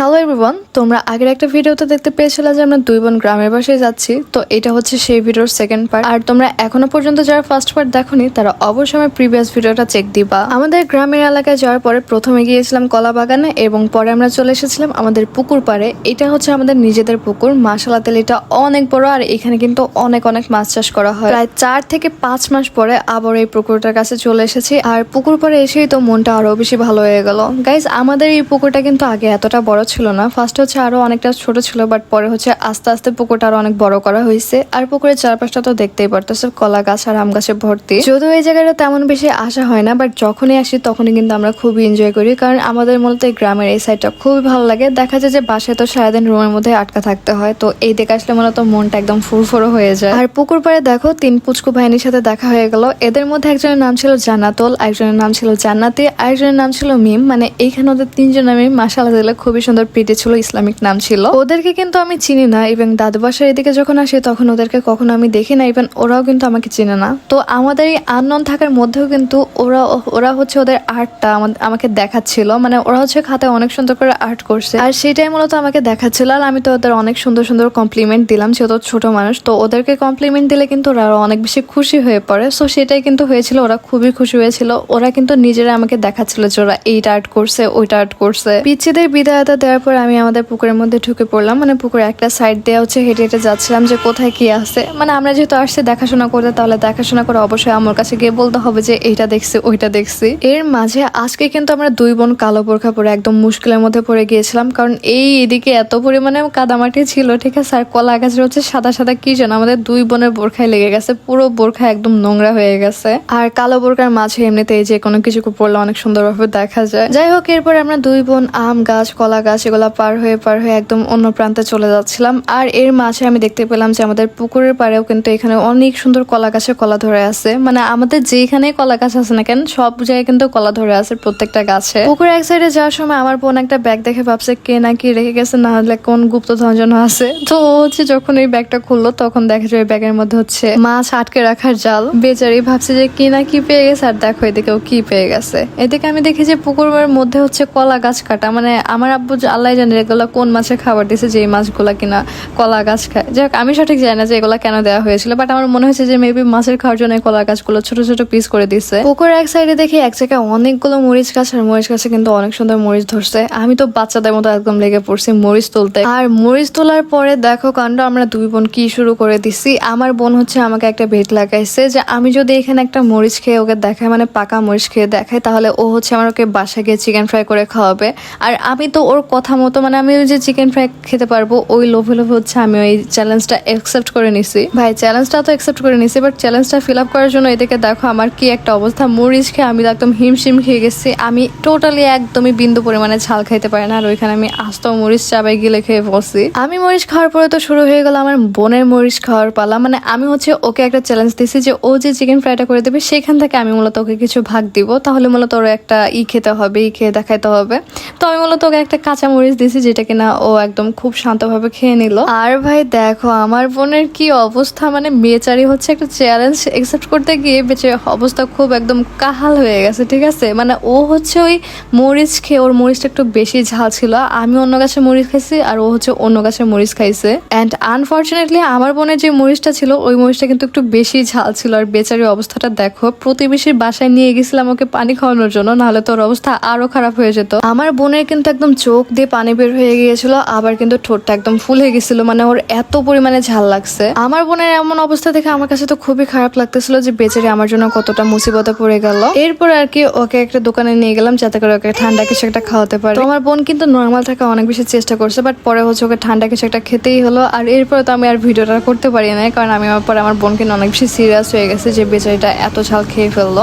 Hello everyone তোমরা আগের একটা ভিডিওতে দেখতে পেয়েছিলে যে আমরা দুই বোন গ্রামের বাসায় যাচ্ছি, তো এটা হচ্ছে সেই ভিডিওর সেকেন্ড পার্ট আর তোমরা এখনও পর্যন্ত যারা ফার্স্ট পার্ট দেখোনি, তারা অবশ্যই আমার প্রিভিয়াস ভিডিওটা চেক দিবা। আমাদের গ্রামের এলাকায় যাওয়ার পরে প্রথমে গিয়েছিলাম কলা বাগানে এবং পরে আমরা চলে এসেছিলাম আমাদের পুকুর পাড়ে। এটা হচ্ছে আমাদের নিজেদের পুকুর। মাসালা তেল এটা অনেক বড় আর এখানে কিন্তু অনেক অনেক মাছ চাষ করা হয়। প্রায় চার থেকে পাঁচ মাস পরে আবার এই পুকুরটার কাছে চলে এসেছি। আর পুকুর পাড়ে এসেই তো মনটা আরও বেশি ভালো হয়ে গেল। গাইজ আমাদের এই পুকুরটা কিন্তু আগে এতটা বড় ছিল না। ফার্স্ট হচ্ছে আরও অনেকটা ছোট ছিল বাট পরে হচ্ছে আস্তে আস্তে পুকুরটা আরও অনেক বড় করা হয়েছে। আর পুকুরের চারপাশটা তো দেখতেই পারতেছে, কলা গাছ আর আম গাছে ভর্তি। যদিও এই জায়গাটা তেমন বেশি আসা হয় না বাট যখনই আসি তখনই কিন্তু আমরা খুবই এনজয় করি, কারণ আমাদের মূলত এই গ্রামের এই সাইডটা খুবই ভালো লাগে। দেখা যায় যে বাসায় তো সারাদিন রুমের মধ্যে আটকা থাকতে হয়, তো এই দিকে আসলে মূলত মনটা একদম ফুরফুরো হয়ে যায়। আর পুকুর পাড়ে দেখো, তিন পুচকু বাহিনীর সাথে দেখা হয়ে গেল। এদের মধ্যে একজনের নাম ছিল জান্নাতুল একজনের নাম ছিল জান্নাতি, আরেকজনের নাম ছিল মিম। মানে এইখানে ওদের তিনজনের মিম মাসালা দিলে খুবই সুন্দর পিটে ছিল, ইসলামিক নাম ছিল। ওদেরকে কিন্তু আমি চিনি না এবং দাদু বাসার এদিকে যখন আসি তখন ওদেরকে কখনো আমি দেখি না ইভেন ওরাও কিন্তু আমাকে চিনে না। তো আমাদের এই আননোন থাকার মধ্যেও কিন্তু ওরা ওরা হচ্ছে ওদের আর্টটা আমাকে দেখাচ্ছিল। মানে ওরা হচ্ছে খাতায় অনেক সুন্দর করে আর্ট করছে। আর সেটাই মূলত আমাকে দেখাচ্ছিল। আর আমি তো ওদের অনেক সুন্দর সুন্দর কমপ্লিমেন্ট দিলাম যেহেতু ছোট মানুষ। তো ওদেরকে কমপ্লিমেন্ট দিলে কিন্তু ওরা অনেক বেশি খুশি হয়ে পড়ে। সো সেটাই কিন্তু হয়েছিল, ওরা খুবই খুশি হয়েছিল। ওরা কিন্তু নিজেরা আমাকে দেখাচ্ছিল যে ওরা এইটা আর্ট করছে, ওইটা আর্ট করছে। পিচ্ছিদের বিদায়তা দেওয়ার পর আমি আমাদের পুকুরের মধ্যে ঢুকে পড়লাম। মানে পুকুরে একটা সাইড দেওয়া হচ্ছে হেঁটে হেঁটে যাচ্ছিলাম যে কোথায় কি আছে। মানে আমরা যেহেতু আসছি দেখাশোনা করতে, তাহলে দেখাশোনা করে অবশ্যই আমার কাছে গিয়ে বলতে হবে যে এইটা দেখছি, ওইটা দেখছি। এর মাঝে আজকে কিন্তু আমরা দুই বোন কালো বোরখা পরে একদম মুশকিলের মধ্যে পড়ে গিয়েছিলাম। কারণ এই এদিকে এত পরিমাণে কাদামাটি ছিল, ঠিক আছে? আর কলা গাছের হচ্ছে সাদা সাদা কি যেন আমাদের দুই বোনের বোরখায় লেগে গেছে। পুরো বোরখা একদম নোংরা হয়ে গেছে। আর কালো বোরখার মাঝে এমনিতে যে কোনো কিছু পড়লে অনেক সুন্দরভাবে দেখা যায়। যাই হোক, এরপর আমরা দুই বোন আম গাছ, কলা গাছ এগুলা পার হয়ে পার হয়ে একদম অন্য প্রান্তে চলে যাচ্ছিলাম। আর এর মাঝে আমি দেখতে পেলাম যে আমাদের পুকুরের পাড়েও কিন্তু এখানে অনেক সুন্দর কলা গাছে কলা ধরে আছে। মানে আমাদের যেখানে কলা গাছ আছে না কেন, সব জায়গায় কিন্তু কলা ধরে আছে প্রত্যেকটা গাছে। পুকুরের এক সাইডে যাওয়ার সময় আমার বোন একটা ব্যাগ দেখে ভাবছে, কে নাকি রেখে গেছে, না হলে কোন গুপ্ত ধঞ্জন আছে। তো হচ্ছে যখন এই ব্যাগটা খুললো, তখন দেখা যায় ব্যাগের মধ্যে হচ্ছে মাছ আটকে রাখার জাল। বেচারি ভাবছে যে কি না কি পেয়ে গেছে, আর দেখো এদিকেও কি পেয়ে গেছে। এদিকে আমি দেখি যে পুকুরের মধ্যে হচ্ছে কলা গাছ কাটা। মানে আমার আব্বু যে আল্লাহ জানে এগুলো কোন মাছের খাবার দিয়েছে যে মাছগুলা কিনা কলা গাছ খায়। যাক আমি সঠিক জানি না যে এগুলা কেন দেওয়া হয়েছিল বাট আমার মনে হয়েছে যে মেবি মাছের খাওয়ার জন্য কলা গাছগুলো ছোট ছোট পিস করে দিচ্ছে পুকুরের এক সাইডে দেখি এক জায়গায় অনেকগুলো মরিচ গাছ, আর মরিচ গাছে কিন্তু অনেক সুন্দর মরিচ ধরছে। আমি তো বাচ্চাদের মতো একদম লেগে পড়ছি মরিচ তুলতে। আর মরিচ তোলার পরে দেখো কাণ্ড, আমরা দুই বোন কি শুরু করে দিছি। আমার বোন হচ্ছে আমাকে একটা ভেট লাগাইছে যে আমি যদি এখানে একটা মরিচ খেয়ে ওকে দেখাই মানে পাকা মরিচ খেয়ে দেখাই, তাহলে ও হচ্ছে আমার ওকে বাসা গিয়ে চিকেন ফ্রাই করে খাওয়াবে। আর আমি তো ওর কথা মতো মানে আমি ওই যে চিকেন ফ্রাই খেতে পারব, ওই লোভে লোভে হচ্ছে আমি ওই চ্যালেঞ্জটা অ্যাকসেপ্ট করে নিছি। ভাই চ্যালেঞ্জটা তো অ্যাকসেপ্ট করে নিছি বাট চ্যালেঞ্জটা ফিল আপ করার জন্য এদিকে দেখো আমার কি একটা অবস্থা। মরিচ খেয়ে আমি একদম হিমশিম খেয়ে গেছি। আমি টোটালি একদমই বিন্দু পরিমাণে ঝাল খাইতে পারি না, আর ওইখানে আমি আস্ত মরিচ চাবাই গিলে খেয়ে বসছি আমি মরিচ খাওয়ার পরে তো শুরু হয়ে গেল আমার বোনের মরিচ খাওয়ার পালা। মানে আমি হচ্ছে ওকে একটা চ্যালেঞ্জ দিছি যে ও যে চিকেন ফ্রাইটা করে দেবে, সেখান থেকে আমি মূলত ওকে কিছু ভাগ দিব। তাহলে মূলত ওর একটা ই খেতে হবে, ই খেয়ে দেখাইতে হবে। তো আমি মূলত ওকে একটা কাঁচা মরিচ দিয়েছি যেটা কিনা ও একদম খুব শান্তভাবে খেয়ে নিল। আর ভাই দেখো, আমার বোনের কি অবস্থা? মানে বেচারি হচ্ছে একটা চ্যালেঞ্জ একসেপ্ট করতে গিয়ে বেঁচে অবস্থা খুব একদম কাহাল হয়ে গেছে, ঠিক আছে? মানে ও হচ্ছে ওই মরিচ খেয়ে, ওর মরিচটা একটু বেশি ঝাল ছিল। আমি অন্য গাছে মরিচ খাইছি আর ও হচ্ছে অন্য গাছে মরিচ খাইছে। অ্যান্ড আনফর্চুনেটলি আমার বোনের যে মরিচটা ছিল, ওই মরিচটা কিন্তু একটু বেশি ঝাল ছিল। আর বেচারি অবস্থাটা দেখো, প্রতিবেশীর বাসায় নিয়ে গেছিলাম ওকে পানি খাওয়ানোর জন্য, নাহলে তোর অবস্থা আরও খারাপ হয়ে যেত। আমার বোনের কিন্তু একদম চোখ দিয়ে পানি বের হয়ে গিয়েছিল, আবার কিন্তু ঠোঁটটা একদম ফুল হয়ে গেছিল মানে ওর এত পরিমাণে ঝাল লাগছে। আমার বোনের এমন অবস্থা দেখে আমার কাছে তো খুবই খারাপ লাগতেছিল যে বেচারি আমার জন্য কতটা মুসিবতে পড়ে গেল। এরপর আর কি ওকে একটা দোকানে নিয়ে গেলাম, যাতে করে ওকে ঠান্ডা কিছু একটা খাওয়াতে পারে। আমার বোন কিন্তু নর্মাল থাকা অনেক বেশি চেষ্টা করছে বাট পরে হচ্ছে ওকে ঠান্ডা কিছু একটা খেতেই হলো। আর এরপরে তো আমি আর ভিডিওটা করতে পারি না কারণ আমি আমার পরে আমার বোনকে অনেক বেশি সিরিয়াস হয়ে গেছে যে বেচারিটা এত ঝাল খেয়ে ফেলল।